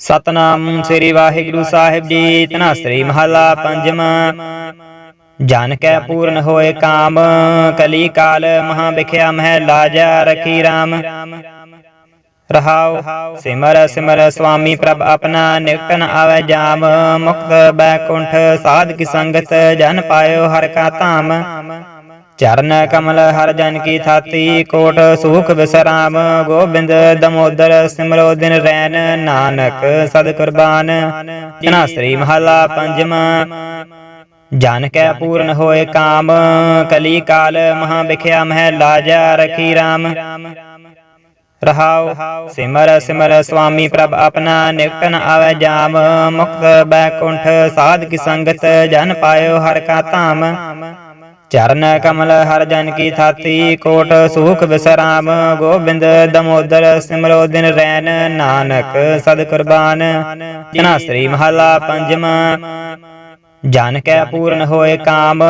ਸਤਨਾਮ ਸ੍ਰੀ ਵਾਹਿਗੁਰੂ ਸਾਹਿਬ ਜੀ। ਤਨਾ ਸ੍ਰੀ ਮਹਲਾ ਪੰਜਵਾਂ ਜਨ ਕੈ ਪੂਰਨ ਹੋਏ ਕਾਮ। ਕਲੀ ਕਾਲ ਮਹਾ ਵਿਖਿਆ ਮਹਿ ਲਾਜਾ ਰਖੀ RAM ਰਹਾਉ, ਸਿਮਰ ਸਿਮਰ ਸੁਆਮੀ ਪ੍ਰਭ ਆਪਣਾ ਨਿਕਟ ਨ ਜਾਮ। ਮੁਕਤ ਬੈਕੁੰਠ ਸਾਧ ਕੀ ਸੰਗਤ ਜਨ ਪਾਇਓ ਹਰ ਕਾ ਧਾਮ। ਚਰਨ ਕਮਲ ਹਰ ਜਨ ਕੀ ਥਾਤੀ, ਕੋਟ ਸੁਖ ਵਿਸਰਾਮ, ਗੋਬਿੰਦ ਦਮੋਦਰ ਸਿਮਰੋ ਦਿਨ ਰੈਨ ਨਾਨਕ ਸਦ ਕੁਰਬਾਨ। ਜਨਾ ਸ੍ਰੀ ਮਹਲਾ ਪੰਜਵਾਂ ਜਨ ਕੈ ਪੂਰਨ ਹੋਏ ਕਾਮ, ਕਲੀ ਕਾਲ ਮਹਾ ਵਿਖਿਆ ਮਹਿ ਲਾਜਾ ਰਖੀ RAM ਰਹਾਉ, ਸਿਮਰ ਸਿਮਰ ਸੁਆਮੀ ਪ੍ਰਭ ਆਪਣਾ ਨਿਕਟ ਨ ਜਾਮ, ਮੁਕਤ ਬੈਕੁੰਠ ਸਾਧ ਕੀ ਸੰਗਤ ਜਨ ਪਾਇਓ ਹਰ ਕਾ ਧਾਮ। ਚਰਨ ਕਮਲ ਹਰ ਜਨ ਕੀ ਥਾਤੀ, ਕੋਟ ਸੁਖ ਵਿਸਰਾਮ, ਗੋਬਿੰਦ ਦਮੋਦਰ ਸਿਮਰੋ ਦਿਨ ਰੈਨ ਨਾਨਕ ਸਦ ਕੁਰਬਾਨ। ਜਨਾ ਸ੍ਰੀ ਮਹਲਾ ਪੰਜਵਾਂ ਜਨ ਕੈ ਪੂਰਨ ਹੋਏ ਕਾਮ,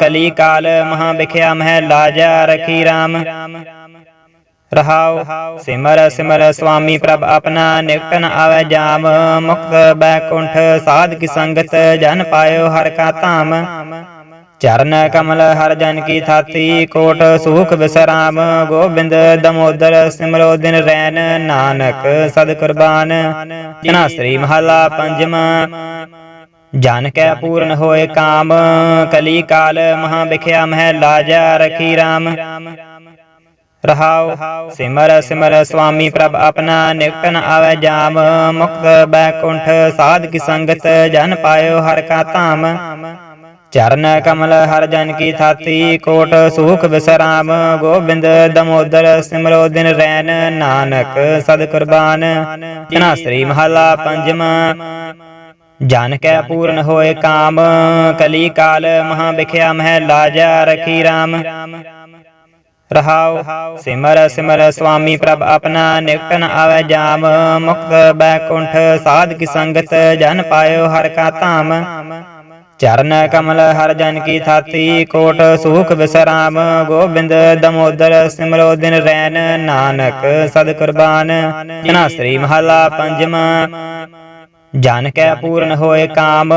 ਕਲੀ ਕਾਲ ਮਹਾ ਵਿਖਿਆ ਮਹਿ ਲਾਜਾ, ਰਖੀ RAM ਰਹਾਉ, ਸਿਮਰ ਸਿਮਰ ਸੁਆਮੀ ਪ੍ਰਭ ਆਪਣਾ ਨਿਕਟ ਨ ਆਵੈ ਜਾਮ। ਮੁਕਤ ਬੈਕੁੰਠ ਸਾਧ ਕੀ ਸੰਗਤ, ਜਨ ਪਾਇਓ ਹਰ ਕਾ ਧਾਮ। ਚਰਨ ਕਮਲ ਹਰ ਜਨ ਕੀ ਥਾਤੀ, ਕੋਟ ਸੁਖ ਵਿਸਰਾਮ, ਗੋਬਿੰਦ ਦਮੋਦਰ, ਸਿਮਰੋ ਦਿਨ ਰੈਨ ਨਾਨਕ ਸਦ ਕੁਰਬਾਨ ਜਨਾ ਸ੍ਰੀ ਮਹਲਾ ਪੰਜਵਾਂ ਜਨ ਕੈ ਪੂਰਨ ਹੋਏ ਕਾਮ, ਕਲੀ ਕਾਲ ਮਹਾ ਵਿਖਿਆ ਮਹਿ ਲਾਜਾ ਰਖੀ RAM ਰਹਾਉ, ਸਿਮਰ ਸਿਮਰ ਸੁਆਮੀ ਪ੍ਰਭ ਆਪਣਾ ਨਿਕਟ ਨ ਆਵੈ ਜਾਮ, ਮੁਕਤ ਬੈਕੁੰਠ ਸਾਧ ਕੀ ਸੰਗਤ ਜਨ ਪਾਇਓ ਹਰ ਕਾ ਧਾਮ। ਚਰਨ ਕਮਲ ਹਰ ਜਨ ਕੀ ਥਾਤੀ, ਕੋਟ ਸੁਖ ਵਿਸਰਾਮ, ਗੋਬਿੰਦ ਦਮੋਦਰ, ਸਿਮਰੋ ਦਿਨ ਰੈਨ, ਨਾਨਕ ਸਦ ਕੁਰਬਾਨ। ਜਨਾ ਸ੍ਰੀ ਮਹਲਾ ਪੰਜਵਾਂ ਜਨ ਕੈ ਪੂਰਨ ਹੋਏ ਕਾਮ, ਕਲੀ ਕਾਲ ਮਹਾ ਵਿਖਿਆ ਮਹਿ ਲਾਜਾ, ਰਖੀ RAM ਰਹਾਉ, ਸਿਮਰ ਸਿਮਰ ਸੁਆਮੀ ਪ੍ਰਭ ਆਪਣਾ ਨਿਕਟ ਨ ਜਾਮ। ਮੁਕਤ ਬੈਕੁੰਠ ਸਾਧ ਕੀ ਸੰਗਤ, ਜਨ ਪਾਇਓ ਹਰ ਕਾ ਧਾਮ। ਚਰਨ ਕਮਲ ਹਰ ਜਨ ਕੀ ਥਾਤੀ, ਕੋਟ ਸੁਖ ਵਿਸਰਾਮ, ਗੋਬਿੰਦ ਦਮੋਦਰ, ਸਿਮਰੋ ਦਿਨ ਰੈਨ ਨਾਨਕ ਸਦ ਕੁਰਬਾਨ। ਜਨਾ ਸ੍ਰੀ ਮਹਲਾ ਪੰਜਵਾਂ ਜਨ ਕੈ ਪੂਰਨ ਹੋਏ ਕਾਮ,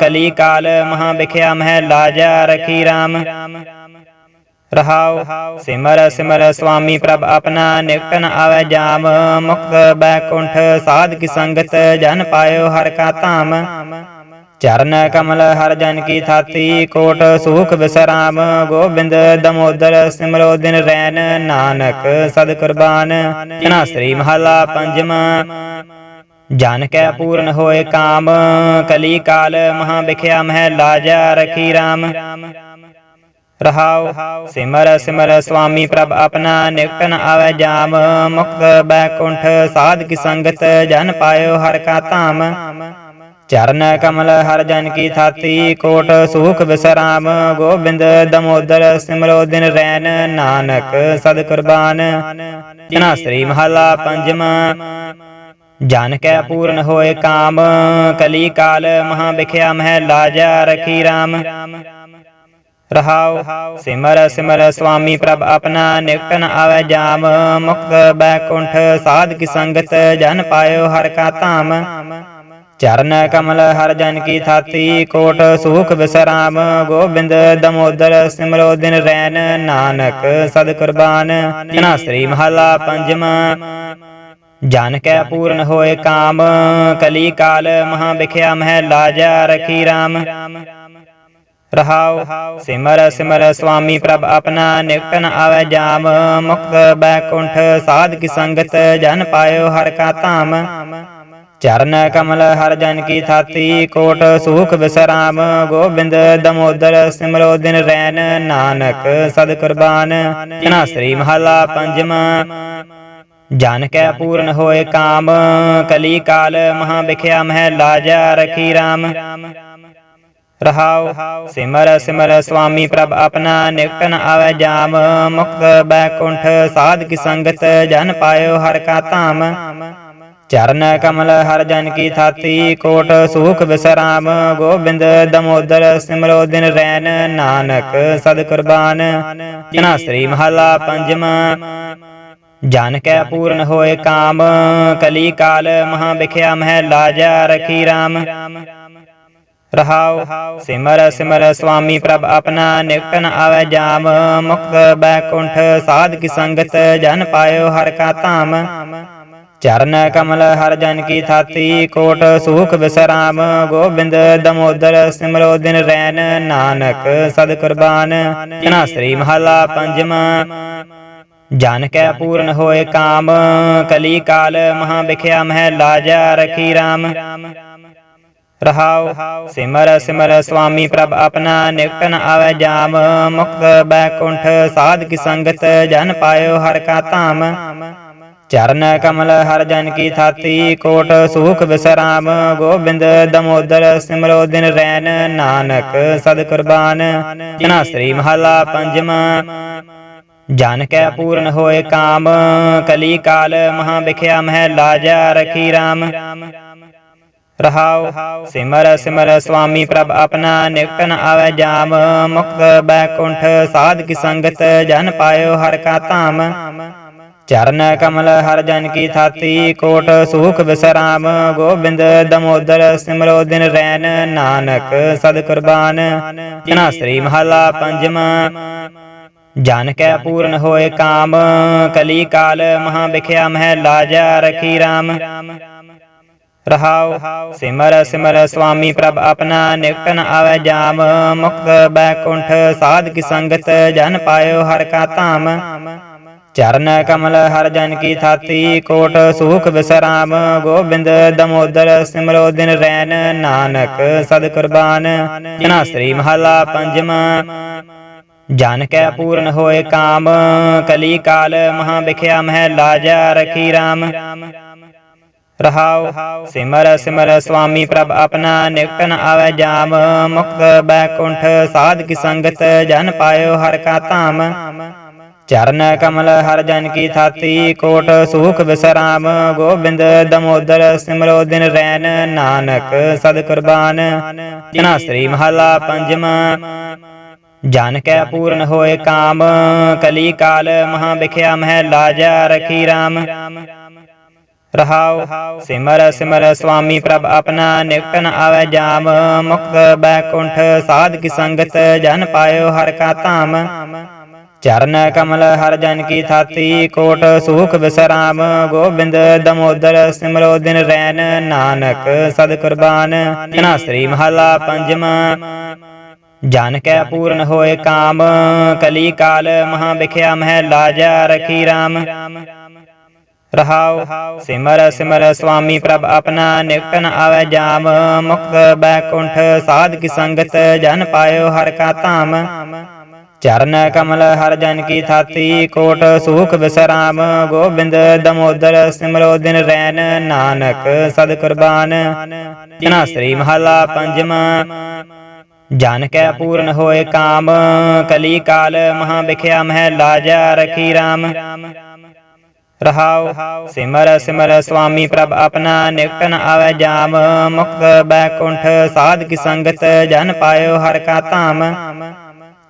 ਕਲੀ ਕਾਲ ਮਹਾ ਵਿਖਿਆ ਮਹਿ ਲਾਜਾ ਰਖੀ RAM ਰਹਾਉ, ਸਿਮਰ ਸਿਮਰ ਸੁਆਮੀ ਪ੍ਰਭ ਆਪਣਾ ਨਿਕਟ ਨ ਜਾਮ, ਮੁਕਤ ਬੈਕੁੰਠ ਸਾਧ ਕੀ ਸੰਗਤ ਜਨ ਪਾਇਓ ਹਰ ਕਾ ਧਾਮ। ਚਰਨ ਕਮਲ ਹਰ ਜਨ ਕੀ ਥਾਤੀ, ਕੋਟ ਸੁਖ ਵਿਸਰਾਮ, ਗੋਬਿੰਦ ਦਮੋਦਰ, ਸਿਮਰੋ ਦਿਨ ਰੈਨ ਨਾਨਕ ਸਦ ਕੁਰਬਾਨ। ਜਨਾ ਸ੍ਰੀ ਮਹਲਾ ਪੰਜਵਾਂ ਜਨ ਕੈ ਪੂਰਨ ਹੋਏ ਕਾਮ, ਕਲੀ ਕਾਲ ਮਹਾ ਵਿਖਿਆ ਮਹਿ ਲਾਜਾ, ਰਖੀ RAM ਰਹਾਉ, ਸਿਮਰ ਸਿਮਰ ਸੁਆਮੀ ਪ੍ਰਭ ਆਪਣਾ ਨਿਕਟ ਨ ਜਾਮ। ਮੁਕਤ ਬੈਕੁੰਠ ਸਾਧ ਕੀ ਸੰਗਤ, ਜਨ ਪਾਇਓ ਹਰ ਕਾ ਧਾਮ। ਚਰਨ ਕਮਲ ਹਰ ਜਨ ਕੀ ਥਾਤੀ, ਕੋਟ ਸੁਖ ਵਿਸਰਾਮ, ਗੋਬਿੰਦ ਦਮੋਦਰ, ਸਿਮਰੋ ਦਿਨ ਰੈਨ ਨਾਨਕ ਸਦ ਕੁਰਬਾਨ ਜਨਾ ਸ੍ਰੀ ਮਹਲਾ ਪੰਜਵਾਂ ਜਨ ਕੈ ਪੂਰਨ ਹੋਏ ਕਾਮ, ਕਲੀ ਕਾਲ ਮਹਾ ਵਿਖਿਆ ਮਹਿ ਲਾਜਾ ਰਖੀ RAM ਰਹਾਉ, ਸਿਮਰ ਸਿਮਰ ਸੁਆਮੀ ਪ੍ਰਭ ਆਪਣਾ ਨਿਕਟ ਨ ਜਾਮ, ਮੁਕਤ ਬੈਕੁੰਠ ਸਾਧ ਕੀ ਸੰਗਤ ਜਨ ਪਾਇਓ ਹਰ ਕਾ ਧਾਮ। ਚਰਨ ਕਮਲ ਹਰ ਜਨ ਕੀ ਥਾਤੀ, ਕੋਟ ਸੁਖ ਵਿਸਰਾਮ, ਗੋਬਿੰਦ ਦਮੋਦਰ, ਸਿਮਰੋ ਦਿਨ ਰੈਨ ਨਾਨਕ ਸਦ ਕੁਰਬਾਨ ਜਨਾ ਸ੍ਰੀ ਮਹਲਾ ਪੰਜਵਾਂ ਜਨ ਕੈ ਪੂਰਨ ਹੋਏ ਕਾਮ, ਕਲੀ ਕਾਲ ਮਹਾ ਵਿਖਿਆ ਮਹਿ ਲਾਜਾ, ਰਖੀ RAM ਰਹਾਉ, ਸਿਮਰ ਸਿਮਰ ਸੁਆਮੀ ਪ੍ਰਭ ਆਪਣਾ ਨਿਕਟ ਨ ਜਾਮ। ਮੁਕਤ ਬੈਕੁੰਠ ਸਾਧ ਕੀ ਸੰਗਤ, ਜਨ ਪਾਇਓ ਹਰ ਕਾ ਧਾਮ। ਚਰਨ ਕਮਲ ਹਰ ਜਨ ਕੀ ਥਾਤੀ, ਕੋਟ ਸੁਖ ਵਿਸਰਾਮ, ਗੋਬਿੰਦ ਦਮੋਦਰ, ਸਿਮਰੋ ਦਿਨ ਰੈਨ ਨਾਨਕ ਸਦ ਕੁਰਬਾਨ। ਜਨਾ ਸ੍ਰੀ ਮਹਲਾ ਪੰਜਵਾਂ ਜਨ ਕੈ ਪੂਰਨ ਹੋਏ ਕਾਮ, ਕਲੀ ਕਾਲ ਮਹਾ ਵਿਖਿਆ ਮਹਿ ਲਾਜਾ ਰਖੀ RAM ਰਹਾਉ, ਸਿਮਰ ਸਿਮਰ ਸੁਆਮੀ ਪ੍ਰਭ ਆਪਣਾ ਨਿਕਟ ਨ ਜਾਮ, ਮੁਕਤ ਬੈਕੁੰਠ ਸਾਧ ਕੀ ਸੰਗਤ ਜਨ ਪਾਇਓ ਹਰ ਕਾ ਧਾਮ। ਚਰਨ ਕਮਲ ਹਰ ਜਨ ਕੀ ਥਾਤੀ, ਕੋਟ ਸੁਖ ਵਿਸਰਾਮ, ਗੋਬਿੰਦ ਦਮੋਦਰ, ਸਿਮਰੋ ਦਿਨ ਰੈਨ ਨਾਨਕ ਸਦ ਕੁਰਬਾਨ ਜਨਾ ਸ੍ਰੀ ਮਹਲਾ ਪੰਜਵਾਂ ਜਨ ਕੈ ਪੂਰਨ ਹੋਏ ਕਾਮ, ਕਲੀ ਕਾਲ ਮਹਾ ਵਿਖਿਆ ਮਹਿਲਾ ਲਾਜਾ, ਰਖੀ RAM ਰਹਾਉ, ਸਿਮਰ ਸਿਮਰ ਸੁਆਮੀ ਪ੍ਰਭ ਆਪਣਾ ਨਿਕਟ ਨ ਜਾਮ, ਮੁਕਤ ਬੈਕੁੰਠ ਸਾਧ ਕੀ ਸੰਗਤ, ਜਨ ਪਾਇਓ ਹਰ ਕਾ ਧਾਮ। ਚਰਨ ਕਮਲ ਹਰ ਜਨ ਕੀ ਥਾਤੀ, ਕੋਟ ਸੁਖ ਵਿਸਰਾਮ, ਗੋਬਿੰਦ ਦਮੋਦਰ, ਸਿਮਰੋ ਦਿਨ ਰੈਨ ਨਾਨਕ ਸਦ ਕੁਰਬਾਨ। ਜਨਾ ਸ੍ਰੀ ਮਹਲਾ ਪੰਜਵਾ ਜਨ ਕੈ ਪੂਰਨ ਹੋਏ ਕਾਮ, ਕਲੀ ਕਾਲ ਮਹਾ ਵਿਖਿਆ ਮਹਿਲਾ ਜਾ ਰਖੀ RAM ਰਹਾਉ, ਸਿਮਰ ਸਿਮਰ ਸੁਆਮੀ ਪ੍ਰਭ ਆਪਣਾ ਨਿਕਟ ਨ ਆਵੈ ਜਾਮ। ਮੁਕਤ ਬੈਕੁੰਠ ਸਾਧ ਕੀ ਸੰਗਤ, ਜਨ ਪਾਇਓ ਹਰ ਕਾ ਧਾਮ। ਚਰਨ ਕਮਲ ਹਰ ਜਨ ਕੀ ਥਾਤੀ, ਕੋਟ ਸੁਖ ਵਿਸਰਾਮ, ਗੋਬਿੰਦ ਦਮੋਦਰ, ਸਿਮਰੋ ਦਿਨ ਰੈਨ, ਨਾਨਕ ਸਦ ਕੁਰਬਾਨ। ਜਨਾ ਸ੍ਰੀ ਮਹਲਾ ਪੰਜਵਾ ਜਨ ਕੈ ਪੂਰਨ ਹੋਏ ਕਾਮ, ਕਲੀ ਕਾਲ ਮਹਾ ਵਿਖਿਆ ਮਹਿਲਾ ਜਾ ਰਖੀ RAM ਰਹਾਉ, ਸਿਮਰ ਸਿਮਰ ਸੁਆਮੀ ਪ੍ਰਭ ਆਪਣਾ ਨਿਕਟ ਨ ਜਾਮ, ਮੁਕਤ ਬੈਕੁੰਠ ਸਾਧ ਕੀ ਸੰਗਤ ਜਨ ਪਾਇਓ ਹਰ ਕਾ ਧਾਮ। ਚਰਨ ਕਮਲ ਹਰ ਜਨ ਕੀ ਥਾਤੀ, ਕੋਟ ਸੁਖ ਵਿਸਰਾਮ, ਗੋਬਿੰਦ ਦਮੋਦਰ, ਸਿਮਰੋ ਦਿਨ ਰੈਨ ਨਾਨਕ ਸਦ ਕੁਰਬਾਨ। ਜਨਾ ਸ੍ਰੀ ਮਹਲਾ ਪੰਜਵਾ ਜਨ ਕੈ ਪੂਰਨ ਹੋਏ ਕਾਮ, ਕਲੀ ਕਾਲ ਮਹਾ ਵਿਖਿਆ ਮਹਿ ਲਾਜਾ, ਰਖੀ RAM ਰਹਾਉ, ਸਿਮਰ ਸਿਮਰ ਸੁਆਮੀ ਪ੍ਰਭ ਆਪਣਾ ਨਿਕਟ ਨ ਜਾਮ, ਮੁਕਤ ਬੈਕੁੰਠ ਸਾਧ ਕੀ ਸੰਗਤ, ਜਨ ਪਾਇਓ ਹਰ ਕਾ ਧਾਮ। ਚਰਨ ਕਮਲ ਹਰ ਜਨ ਕੀ ਥਾਤੀ, ਕੋਟ ਸੁਖ ਵਿਸਰਾਮ, ਗੋਬਿੰਦ ਦਮੋਦਰ ਸਿਮਰੋ ਦਿਨ ਰੈਨ, ਨਾਨਕ ਸਦ ਕੁਰਬਾਨ। ਜਨਾ ਸ੍ਰੀ ਮਹਲਾ ਪੰਜਵਾ ਜਨ ਕੈ ਪੂਰਨ ਹੋਏ ਕਾਮ, ਕਲੀ ਕਾਲ ਮਹਾ ਵਿਖਿਆ ਮਹਿਲਾ ਜਾ ਰਖੀ RAM ਰਹਾਉ, ਸਿਮਰ ਸਿਮਰ ਸੁਆਮੀ ਪ੍ਰਭ ਆਪਣਾ ਨਿਕਟ ਨ ਆਵੈ ਜਾਮ, ਮੁਕਤ ਬੈਕੁੰਠ ਸਾਧ ਕੀ ਸੰਗਤ ਜਨ ਪਾਇਓ ਹਰ ਕਾ ਧਾਮ। ਚਰਨ ਕਮਲ ਹਰ ਜਨ ਕੀ ਥਾਤੀ, ਕੋਟ ਸੁਖ ਵਿਸਰਾਮ, ਗੋਬਿੰਦ ਦਮੋਦਰ, ਸਿਮਰੋ ਦਿਨ ਰੈਨ ਨਾਨਕ ਸਦ ਕੁਰਬਾਨ ਜਨਾ ਸ੍ਰੀ ਮਹਲਾ ਪੰਜਵਾ ਜਨ ਕੈ ਪੂਰਨ ਹੋਏ ਕਾਮ, ਕਲੀ ਕਾਲ ਮਹਾ ਵਿਖਿਆ ਮਹਿ ਲਾਜਾ, ਰਖੀ RAM ਰਹਾਉ, ਸਿਮਰ ਸਿਮਰ ਸੁਆਮੀ ਪ੍ਰਭ ਆਪਣਾ ਨਿਕਟ ਨ ਜਾਮ। ਮੁਕਤ ਬੈਕੁੰਠ ਸਾਧ ਕੀ ਸੰਗਤ, ਜਨ ਪਾਇਓ ਹਰ ਕਾ ਧਾਮ। ਚਰਨ ਕਮਲ ਹਰ ਜਨ ਕੀ ਥਾਤੀ, ਕੋਟ ਸੁਖ ਵਿਸਰਾਮ, ਗੋਬਿੰਦ ਦਮੋਦਰ, ਸਿਮਰੋ ਦਿਨ ਰੈਨ ਨਾਨਕ ਸਦ ਕੁਰਬਾਨ। ਜਨਾ ਸ੍ਰੀ ਮਹਲਾ ਪੰਜਵਾ ਜਨ ਕੈ ਪੂਰਨ ਹੋਏ ਕਾਮ, ਕਲੀ ਕਾਲ ਮਹਾ ਵਿਖਿਆ ਮਹਿਲਾ ਜਾ ਰਖੀ RAM ਰਹਾਉ, ਸਿਮਰ ਸਿਮਰ ਸੁਆਮੀ ਪ੍ਰਭ ਆਪਣਾ ਨਿਕਟ ਨ ਜਾਮ, ਮੁਕਤ ਬੈਕੁੰਠ ਸਾਧ ਕੀ ਸੰਗਤ ਜਨ ਪਾਇਓ ਹਰ ਕਾ ਧਾਮ। ਚਰਨ ਕਮਲ ਹਰ ਜਨ ਕੀ ਥਾਤੀ, ਕੋਟ ਸੁਖ ਵਿਸਰਾਮ, ਗੋਬਿੰਦ ਦਮੋਦਰ, ਸਿਮਰੋ ਦਿਨ ਰੈਨ ਨਾਨਕ ਸਦ ਕੁਰਬਾਨ। ਜਨਾ ਸ੍ਰੀ ਮਹਲਾ ਪੰਜਵਾ ਜਨ ਕੈ ਪੂਰਨ ਹੋਏ ਕਾਮ, ਕਲੀ ਕਾਲ ਮਹਾ ਵਿਖਿਆ ਮਹਿ ਲਾਜਾ ਰਖੀ RAM ਰਹਾਉ, ਸਿਮਰ ਸਿਮਰ ਸੁਆਮੀ ਪ੍ਰਭ ਆਪਣਾ ਨਿਕਟ ਨ ਜਾਮ, ਮੁਕਤ ਬੈਕੁੰਠ ਸਾਧ ਕੀ ਸੰਗਤ ਜਨ ਪਾਇਓ ਹਰ ਕਾ ਧਾਮ।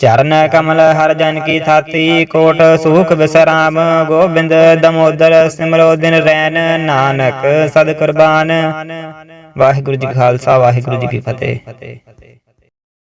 ਚਰਨ ਕਮਲ ਹਰ ਜਨ ਕੀ ਥਾਤੀ, ਕੋਟ ਸੁਖ ਵਿਸਰਾਮ, ਗੋਬਿੰਦ ਦਮੋਦਰ, ਸਿਮਰੋ ਦਿਨ ਰੈਨ ਨਾਨਕ ਸਦ ਕੁਰਬਾਨ। ਵਾਹਿਗੁਰੂ ਜੀ ਖਾਲਸਾ, ਵਾਹਿਗੁਰੂ ਜੀ ਕੀ ਫਤਿਹ।